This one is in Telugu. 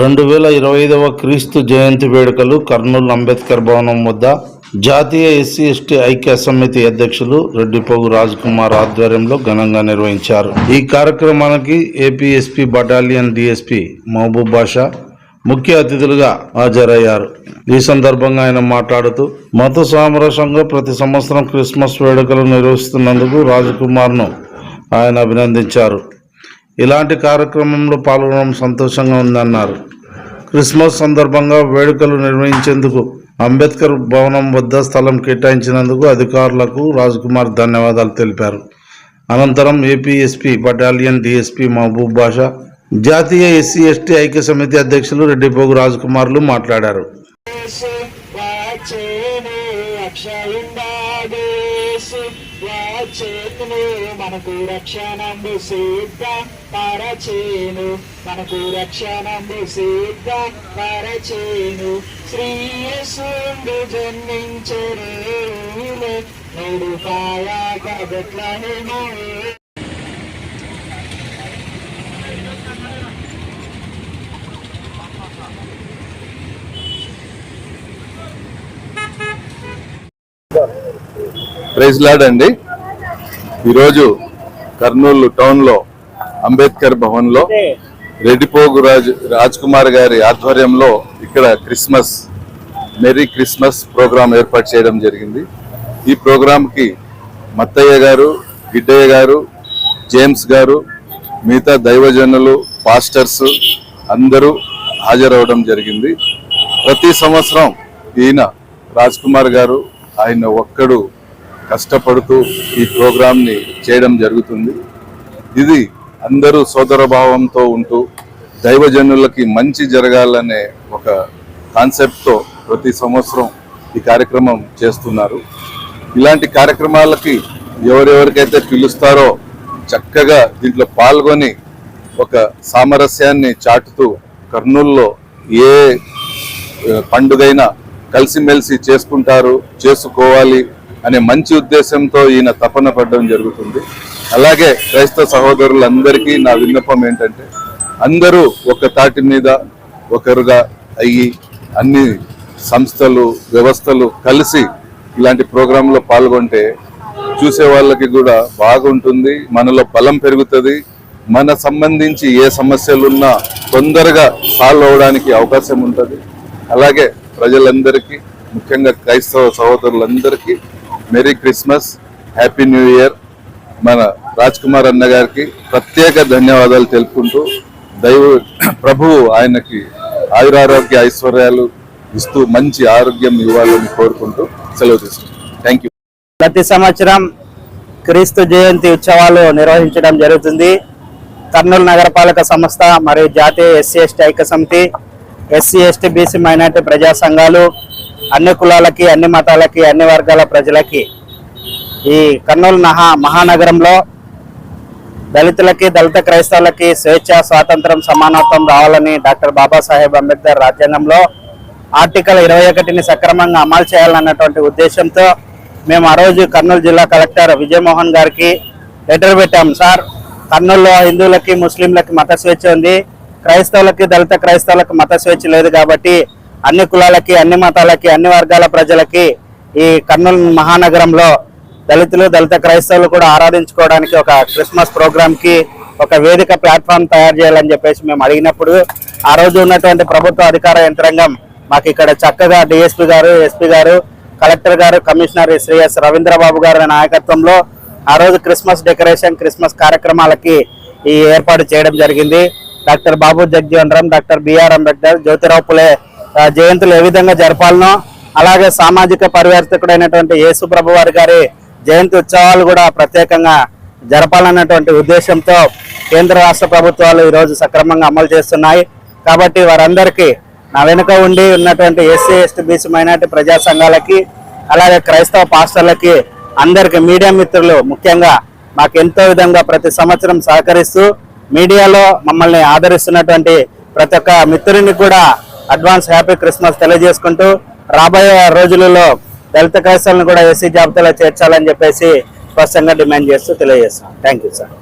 రెండు వేల ఇరవై ఐదవ క్రీస్తు జయంతి వేడుకలు కర్నూలు అంబేద్కర్ భవనం వద్ద జాతీయ ఎస్సీ ఎస్టీ ఐక్య సమితి అధ్యక్షులు రెడ్డిపోగు రాజ్ కుమార్ ఆధ్వర్యంలో ఘనంగా నిర్వహించారు. ఈ కార్యక్రమానికి APSP battalion DSP Mahaboob Basha ముఖ్య అతిథులుగా హాజరయ్యారు. ఈ సందర్భంగా ఆయన మాట్లాడుతూ మత సామరస్యంగా ప్రతి సంవత్సరం క్రిస్మస్ వేడుకలు నిర్వహిస్తున్నందుకు రాజకుమార్ను ఆయన అభినందించారు. ఇలాంటి కార్యక్రమంలో పాల్గొనడం సంతోషంగా ఉందన్నారు. క్రిస్మస్ సందర్భంగా వేడుకలు నిర్వహించేందుకు అంబేద్కర్ భవనం వద్ద స్థలం కేటాయించినందుకు అధికారులకు రాజ్కుమార్ ధన్యవాదాలు తెలిపారు. అనంతరం APSP battalion DSP Mahaboob Basha జాతీయ ఎస్సీ ఎస్టీ ఐక్య సమితి అధ్యక్షులు రెడ్డిపోగు రాజ్కుమార్లు మాట్లాడారు. రక్షణందు సిద్ధ పరచేను. మనకు రక్షణందు సిద్ధ పరచేను. శ్రీయసుండు జన్మించరు నేడు కాయాక బెట్లహేమో ప్రైజ్ లాడ్ అండి. ఈరోజు కర్నూలు టౌన్లో అంబేద్కర్ భవన్లో రెడ్డిపోగు రాజ్ రాజ్ కుమార్ గారి ఆధ్వర్యంలో ఇక్కడ క్రిస్మస్ మెరీ క్రిస్మస్ ప్రోగ్రాం ఏర్పాటు చేయడం జరిగింది. ఈ ప్రోగ్రాం కి మత్తయ్య గారు గిడ్డయ్య గారు జేమ్స్ గారు మిగతా దైవజనులు పాస్టర్స్ అందరూ హాజరవడం జరిగింది. ప్రతి సంవత్సరం ఈయన రాజ్ కుమార్ గారు ఆయన ఒక్కడు కష్టపడుతూ ఈ ప్రోగ్రాంని చేయడం జరుగుతుంది. ఇది అందరూ సోదర భావంతో ఉంటూ దైవజనులకి మంచి జరగాలనే ఒక కాన్సెప్ట్తో ప్రతి సంవత్సరం ఈ కార్యక్రమం చేస్తున్నారు. ఇలాంటి కార్యక్రమాలకి ఎవరెవరికైతే పిలుస్తారో చక్కగా దీంట్లో పాల్గొని ఒక సామరస్యాన్ని చాటుతూ కర్నూల్లో ఏ పండుగైనా కలిసిమెలిసి చేసుకుంటారు చేసుకోవాలి అనే మంచి ఉద్దేశంతో ఈయన తపన పడడం జరుగుతుంది. అలాగే క్రైస్తవ సహోదరులందరికీ నా విన్నపం ఏంటంటే అందరూ ఒక తాటి మీద ఒకరుగా అయ్యి అన్ని సంస్థలు వ్యవస్థలు కలిసి ఇలాంటి ప్రోగ్రాంలో పాల్గొంటే చూసే వాళ్ళకి కూడా బాగుంటుంది మనలో బలం పెరుగుతుంది మన సంబంధించి ఏ సమస్యలున్నా తొందరగా సాల్వ్ అవడానికి అవకాశం ఉంటుంది. అలాగే ప్రజలందరికీ ముఖ్యంగా క్రైస్తవ సహోదరులందరికీ merry Christmas happy new year మన రాజ్ కుమార్ అన్న గారికి ప్రత్యేక ధన్యవాదాలు తెలుపుకుంటూ దైవ ప్రభువు ఆయనకి ఆయురారోగ్య ఐశ్వర్యాలు ఇస్తూ మంచి ఆరోగ్యం ఇవ్వాలని కోరుకుంటూ సెలవు తీసుకుంటాం థ్యాంక్ యూ ప్రతి సంవత్సరం క్రీస్తు జయంతి ఉత్సవాలు నిర్వహించడం జరుగుతుంది. కర్నూలు నగరపాలక సంస్థ మరియు జాతీయ ఎస్సీ ఎస్టీ ఐక్య సమితి ఎస్సీ ఎస్టీ బీసీ మైనార్టీ ప్రజా సంఘాలు అన్ని కులాలకి అన్ని మతాలకి అన్ని వర్గాల ప్రజలకి ఈ కర్నూలు మహా మహానగరంలో దళితులకి దళిత క్రైస్తవులకి స్వేచ్ఛ స్వాతంత్రం సమానత్వం రావాలని డాక్టర్ బాబాసాహెబ్ అంబేద్కర్ రాజ్యాంగంలో ఆర్టికల్ ఇరవై ఒకటిని సక్రమంగా అమలు చేయాలన్నటువంటి ఉద్దేశంతో మేము ఆ రోజు కర్నూలు జిల్లా కలెక్టర్ విజయమోహన్ గారికి లెటర్ పెట్టాం. సార్ కర్నూలులో హిందువులకి ముస్లింలకి మత స్వేచ్ఛ ఉంది. క్రైస్తవులకి దళిత క్రైస్తవులకు మత స్వేచ్ఛ లేదు కాబట్టి అన్ని కులాలకి అన్ని మతాలకి అన్ని వర్గాల ప్రజలకి ఈ కర్నూలు మహానగరంలో దళితులు దళిత క్రైస్తవులు కూడా ఆరాధించుకోవడానికి ఒక క్రిస్మస్ ప్రోగ్రామ్కి ఒక వేదిక ప్లాట్ఫామ్ తయారు చేయాలని చెప్పేసి మేము అడిగినప్పుడు ఆ రోజు ఉన్నటువంటి ప్రభుత్వ అధికార యంత్రాంగం మాకు ఇక్కడ చక్కగా డిఎస్పీ గారు ఎస్పీ గారు కలెక్టర్ గారు కమిషనర్ శ్రీ ఎస్ రవీంద్రబాబు గారి నాయకత్వంలో ఆ రోజు క్రిస్మస్ డెకరేషన్ క్రిస్మస్ కార్యక్రమాలకి ఈ ఏర్పాటు చేయడం జరిగింది. Doctor Babu Jagjivan Ram doctor BR Ambedkar Jyotirao Phule జయంతులు ఏ విధంగా జరపాలనో అలాగే సామాజిక పరివర్తకుడైనటువంటి యేసు ప్రభు వారి గారి జయంతి ఉత్సవాలు కూడా ప్రత్యేకంగా జరపాలన్నటువంటి ఉద్దేశంతో కేంద్ర రాష్ట్ర ప్రభుత్వాలు ఈరోజు సక్రమంగా అమలు చేస్తున్నాయి. కాబట్టి వారందరికీ నా వెనుక ఉండి ఉన్నటువంటి ఎస్సీ ఎస్టీ బీసీ మైనార్టీ ప్రజా సంఘాలకి అలాగే క్రైస్తవ పాస్టర్లకి అందరికి మీడియా మిత్రులు ముఖ్యంగా మాకు ఎంతో విధంగా ప్రతి సంవత్సరం సహకరిస్తూ మీడియాలో మమ్మల్ని ఆదరిస్తున్నటువంటి ప్రతి ఒక్క మిత్రుడిని కూడా అడ్వాన్స్ హ్యాపీ క్రిస్మస్ తెలియజేసుకుంటూ రాబోయే రోజులలో దళిత క్రైస్తవులను కూడా ఎస్సీ జాబితాలో చేర్చాలని చెప్పేసి స్పష్టంగా డిమాండ్ చేస్తూ తెలియజేస్తాం థ్యాంక్ యూ సార్.